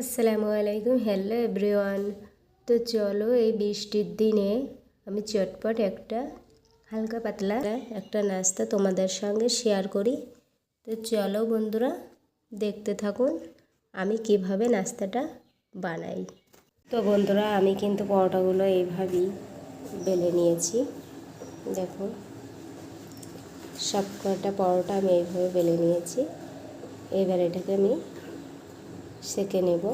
আসসালামু আলাইকুম। Hello everyone তো চলো এই বৃষ্টির দিনে আমি চটপট একটা হালকা পাতলা একটা নাস্তা তোমাদের সঙ্গে শেয়ার করি। তো চলো বন্ধুরা, দেখতে থাকুন আমি কীভাবে নাস্তাটা বানাই। তো বন্ধুরা, আমি কিন্তু পরোটাগুলো এইভাবেই বেলে নিয়েছি। দেখো সব কটা পরোটা আমি এইভাবে বেলে নিয়েছি। এবার এটাকে আমি সেকে নেব।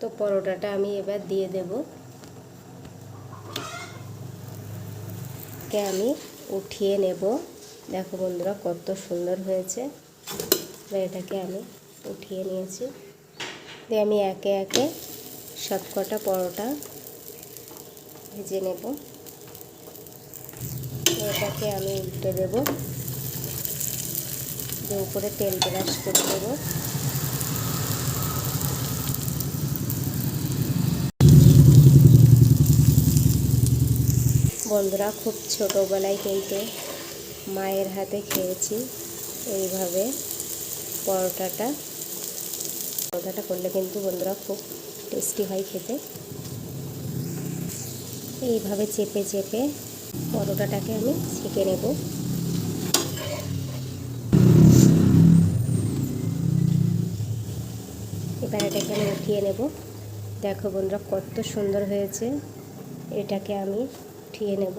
তো পরোটাটা আমি এবার দিয়ে দেব। কে আমি উঠিয়ে নেব। দেখো বন্ধুরা কত সুন্দর হয়েছে। এটাকে আমি উঠিয়ে নিয়েছি। দিয়ে আমি একে একে সবকটা পরোটা ভেজে নেব। এটাকে আমি উল্টে দেব। উপরে তেল ব্রাশ করে দেবো। বন্ধুরা, খুব ছোটোবেলায় কিন্তু মায়ের হাতে খেয়েছি। এইভাবে পরোটাটা পরোটাটা করলে কিন্তু বন্ধুরা খুব টেস্টি হয় খেতে। এইভাবে চেপে চেপে পরোটাটাকে আমি ছেঁকে নেব। এবার এটাকে আমি উঠিয়ে নেব। দেখো বন্ধুরা, কত সুন্দর হয়েছে। এটাকে আমি উঠিয়ে নেব।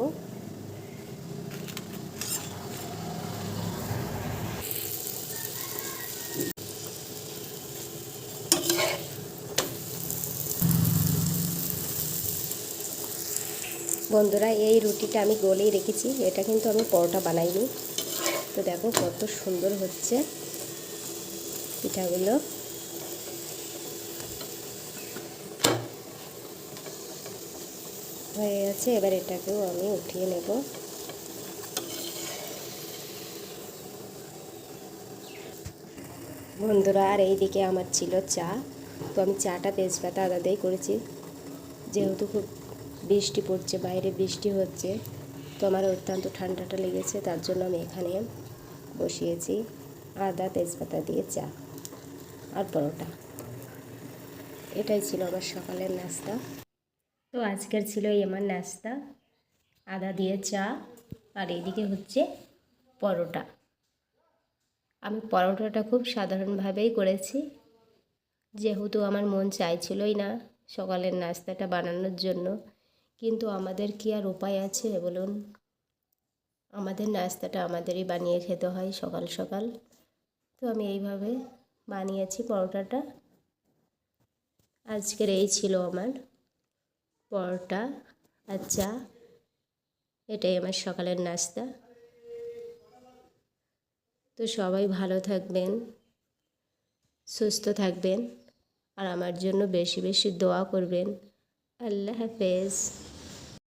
বন্ধুরা, এই রুটিটা আমি গলেই রেখেছি। এটা কিন্তু আমি পরোটা বানাইনি। তো দেখো কত সুন্দর হচ্ছে পিঠাগুলো। হয়ে গেছে, এবার এটাকেও আমি উঠিয়ে নেব। বন্ধুরা, আর এইদিকে আমার ছিল চা। তো আমি চাটা তেজপাতা আদা দিয়ে করেছি। যেহেতু খুব বৃষ্টি পড়ছে, বাইরে বৃষ্টি হচ্ছে, তো আমার অত্যন্ত ঠান্ডাটা লেগেছে, তার জন্য আমি এখানে বসিয়েছি আদা, তেজপাতা দিয়ে চা আর পরোটা। এটাই ছিল আমার সকালের নাস্তা। তো আজকের ছিল এই আমার নাস্তা। আদা দিয়ে চা, আর এদিকে হচ্ছে পরোটা। আমি পরোটাটা খুব সাধারণভাবেই করেছি। যেহেতু আমার মন চাইছিলই না সকালের নাস্তাটা বানানোর জন্য, কিন্তু আমাদের কি আর উপায় আছে বলুন? আমাদের নাস্তাটা আমাদেরই বানিয়ে খেতে হয় সকাল সকাল। তো আমি এইভাবে বানিয়েছি পরোটাটা। আজকের এই ছিল আমার। পরোটা আর চা, এটাই আমার সকালের নাস্তা। তো সবাই ভালো থাকবেন, সুস্থ থাকবেন, আর আমার জন্য বেশি বেশি দোয়া করবেন। আল্লাহ হাফেজ।